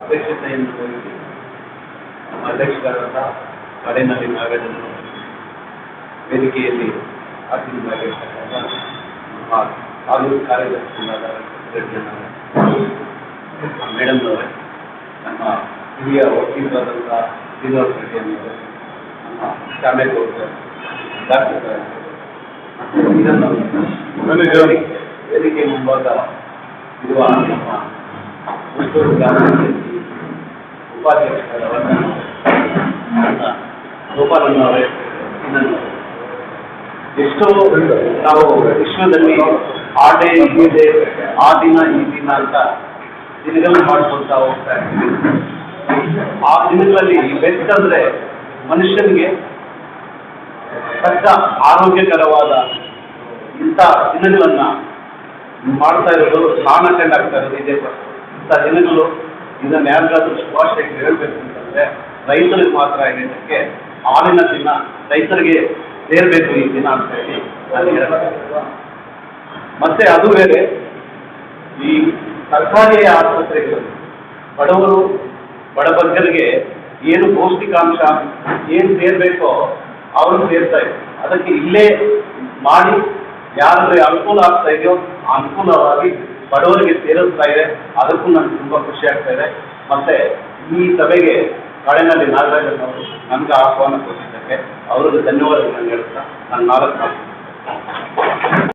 ಅಧ್ಯಕ್ಷತೆಯನ್ನು ವಹಿಸಿ ನಮ್ಮ ಅಧ್ಯಕ್ಷರಾದ ಕಡೆನಲ್ಲಿ ನಾಗರಾಜನು ವೇದಿಕೆಯಲ್ಲಿ ಆಸೀನರಾಗಿರ್ತಕ್ಕಂಥ ನಮ್ಮ ತಾಲೂಕು ಕಾರ್ಯದರ್ಶಿಯಾದ ಮೇಡಮ್ ಅವರೇ ನಮ್ಮ ಹಿರಿಯ ವಕೀಲರಾದಂಥ ಶ್ರೀನಿವಾಸ ರೆಡ್ಡಿ ಅವರು ನಮ್ಮ ಶ್ಯಾಮೇಗೌಡ ಡಾಕ್ಟರ್ ಮತ್ತು ಇದನ್ನು ವೇದಿಕೆ ಮುಂಭಾಗ ಇರುವ ನಮ್ಮ ಹುಟ್ಟೂರು ಗ್ರಾಮ ಪಂಚಾಯತಿ ಉಪಾಧ್ಯಕ್ಷರಾದ ಅವರೇ ಎಷ್ಟೋ ನಾವು ವಿಶ್ವದಲ್ಲಿ ಆ ಡೇ ಈ ಡೇ ಆ ದಿನ, ಈ ದಿನ ಅಂತ ದಿನಗಳನ್ನ ಮಾಡ್ಕೊಳ್ತಾ ಹೋಗ್ತಾ ಇರ್ತೀವಿ ಆ ದಿನಗಳಲ್ಲಿ ಬೆಸ್ಟ್ ಮನುಷ್ಯನಿಗೆ ಕಷ್ಟ, ಆರೋಗ್ಯಕರವಾದ ಇಂಥ ದಿನಗಳನ್ನ ಮಾಡ್ತಾ ಇರೋದು, ಸ್ನಾನ ಕಂಡಾಗ್ತಾ ಇರೋದು ಇದೇ. ಇಂಥ ದಿನಗಳು ಇದನ್ನ ಯಾರಿಗಾದ್ರೂ ಶುಭಾಶಯ ಹೇಳಬೇಕು ಅಂತಂದ್ರೆ ರೈತರಿಗೆ ಮಾತ್ರ ಇದಕ್ಕೆ ಹಾಲಿನ ದಿನ, ರೈತರಿಗೆ ಸೇರ್ಬೇಕು ಈ ದಿನ ಅಂತ ಹೇಳಿ ಮತ್ತೆ ಅದು ಬೇರೆ, ಈ ಸರ್ಕಾರಿ ಆಸ್ಪತ್ರೆಗಳು, ಬಡವರು ಬಡಬಗ್ಗರಿಗೆ ಏನು ಪೌಷ್ಟಿಕಾಂಶ, ಏನು ಸೇರ್ಬೇಕೋ ಅವರು ಸೇರ್ತಾ ಇದ್ರು. ಅದಕ್ಕೆ ಇಲ್ಲೇ ಮಾಡಿ ಯಾರು ಅನುಕೂಲ ಆಗ್ತಾ ಇದೆಯೋ, ಅನುಕೂಲವಾಗಿ ಬಡವರಿಗೆ ಸೇರಿಸ್ತಾ ಇದೆ. ಅದಕ್ಕೂ ನನಗೆ ತುಂಬಾ ಖುಷಿ ಆಗ್ತಾ ಇದೆ. ಮತ್ತೆ ಈ ಸಭೆಗೆ ಕಳೆನಲ್ಲಿ ನಾಗರಾಜನ್ ಅವರು ನನಗೆ ಆಹ್ವಾನ ಕೊಟ್ಟಿದ್ದಕ್ಕೆ ಅವ್ರಿಗೆ ಧನ್ಯವಾದಗಳನ್ನು ಹೇಳ್ತಾ ನಾನು ನಾಲ್ಕು